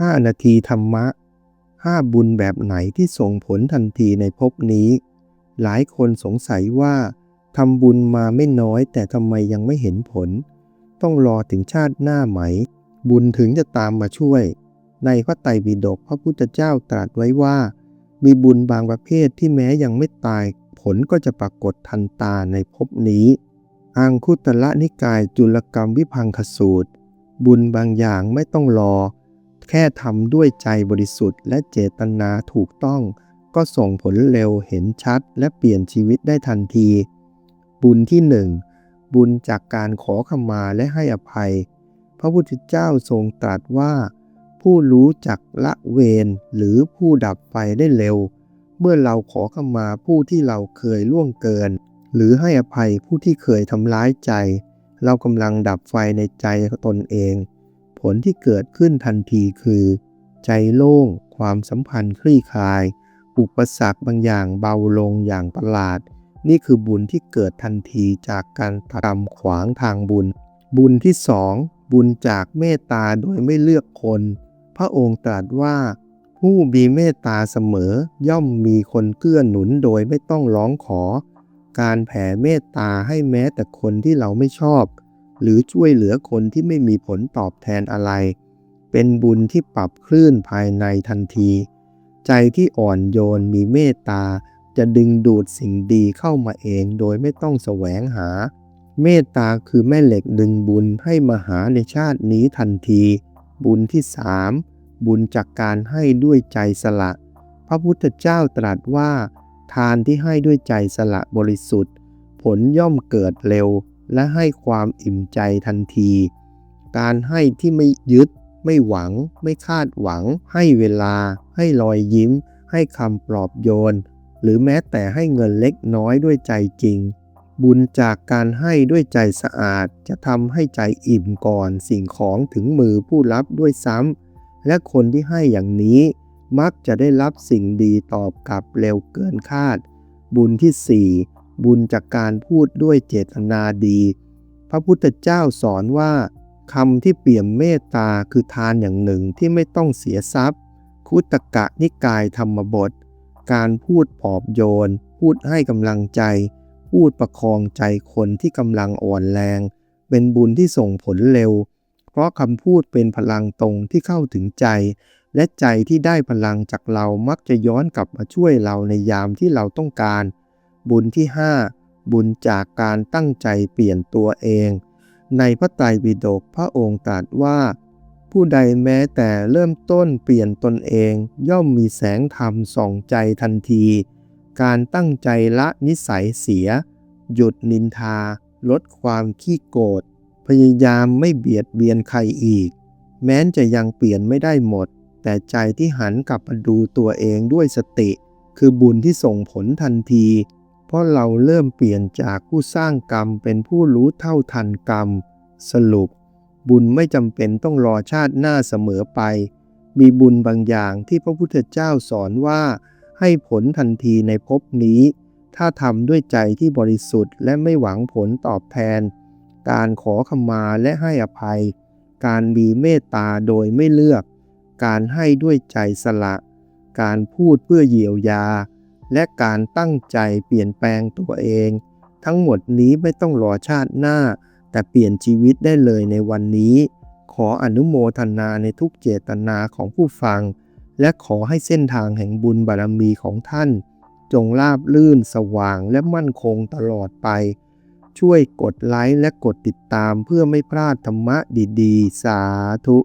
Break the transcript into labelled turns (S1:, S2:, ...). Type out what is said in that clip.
S1: 5 นาทีธรรมะ 5 บุญแบบไหนที่ส่งผลทันทีในภพนี้ หลายคนสงสัยว่าทำบุญมาไม่น้อยแต่ทำไมยังไม่เห็นผล ต้องรอถึงชาติหน้าไหม บุญถึงจะตามมาช่วย ในพระไตรปิฎกพระพุทธเจ้าตรัสไว้ว่า มีบุญบางประเภทที่แม้ยังไม่ตาย ผลก็จะปรากฏทันตาในภพนี้อังคุตละนิกายจุลกรรมวิพังคสูตร บุญบางอย่างไม่ต้องรอ แค่ทำด้วยใจบริสุทธิ์และเจตนาถูกต้อง ก็ส่งผลเร็วเห็นชัด และเปลี่ยนชีวิตได้ทันที บุญที่หนึ่งบุญจากการขอขมาและให้อภัย พระพุทธเจ้าทรงตรัสว่า ผู้รู้จักละเวรหรือผู้ดับไฟได้เร็ว เมื่อเราขอขมาผู้ที่เราเคยล่วงเกิน หรือให้อภัยผู้ที่เคยทำร้ายใจ เรากำลังดับไฟในใจตนเอง ผลที่เกิดขึ้นทันทีคือ ใจโล่ง ความสัมพันธ์คลี่คลาย อุปสรรคบางอย่างเบาลงอย่างประหลาด นี่คือบุญที่เกิดทันทีจากการทำขวางทางบุญ บุญที่สองบุญจากเมตตาโดยไม่เลือกคน พระองค์ตรัสว่า ผู้มีเมตตาเสมอย่อมมีคนเกื้อหนุนโดยไม่ต้องร้องขอ การแผ่เมตตาให้แม้แต่คนที่เราไม่ชอบ หรือช่วยเหลือคนที่ไม่มีผลตอบแทนอะไร เป็นบุญที่ปรับคลื่นภายในทันที ใจที่อ่อนโยนมีเมตตา จะดึงดูดสิ่งดีเข้ามาเองโดยไม่ต้องแสวงหา เมตตาคือแม่เหล็กดึงบุญให้มาหาในชาตินี้ทันที บุญที่สามบุญจากการให้ด้วยใจสละ พระพุทธเจ้าตรัสว่า ทานที่ให้ด้วยใจสละบริสุทธิ์ ผลย่อมเกิดเร็ว และให้ความอิ่มใจทันที การให้ที่ไม่ยึด ไม่หวัง ไม่คาดหวัง ให้เวลา ให้รอยยิ้ม ให้คำปลอบโยน หรือแม้แต่ให้เงินเล็กน้อยด้วยใจจริง บุญจากการให้ด้วยใจสะอาดจะทำให้ใจอิ่มก่อนสิ่งของถึงมือผู้รับด้วยซ้ำและคนที่ให้อย่างนี้มักจะได้รับสิ่งดีตอบกลับเร็วเกินคาด บุญที่สี่ บุญจากการพูดด้วยเจตนาดี พระพุทธเจ้าสอนว่าคำที่เปี่ยมเมตตาคือทานอย่างหนึ่งที่ไม่ต้องเสียทรัพย์ คุตกะนิกายธรรมบท การพูดปอบโยน พูดให้กำลังใจ พูดประคองใจคนที่กำลังอ่อนแรง เป็นบุญที่ส่งผลเร็ว เพราะคำพูดเป็นพลังตรงที่เข้าถึงใจ และใจที่ได้พลังจากเรามักจะย้อนกลับมาช่วยเราในยามที่เราต้องการ บุญที่ 5 บุญจากการตั้งใจเปลี่ยนตัวเอง ในพระไตรปิฎกพระองค์ตรัสว่า ผู้ใดแม้แต่เริ่มต้นเปลี่ยนตนเอง ย่อมมีแสงธรรมส่องใจทันที การตั้งใจละนิสัยเสีย หยุดนินทา ลดความขี้โกรธพยายามไม่เบียดเบียนใครอีก แม้นจะยังเปลี่ยนไม่ได้หมด แต่ใจที่หันกลับมาดูตัวเองด้วยสติ คือบุญที่ส่งผลทันที เพราะเราเริ่มเปลี่ยนจากผู้สร้างกรรมเป็นผู้รู้เท่าทันกรรม สรุป บุญไม่จำเป็นต้องรอชาติหน้าเสมอไป มีบุญบางอย่างที่พระพุทธเจ้าสอนว่า ให้ผลทันทีในภพนี้ ถ้าทำด้วยใจที่บริสุทธิ์และไม่หวังผลตอบแทน การขอขมาและให้อภัย การมีเมตตาโดยไม่เลือก การให้ด้วยใจสละ การพูดเพื่อเยียวยา และการตั้งใจเปลี่ยนแปลงตัวเอง ทั้งหมดนี้ไม่ต้องรอชาติหน้า แต่เปลี่ยนชีวิตได้เลยในวันนี้ ขออนุโมทนาในทุกเจตนาของผู้ฟัง และขอให้เส้นทางแห่งบุญบารมีของท่าน จงราบลื่นสว่างและมั่นคงตลอดไป ช่วยกดไลค์และกดติดตามเพื่อไม่พลาดธรรมะดีๆ สาธุ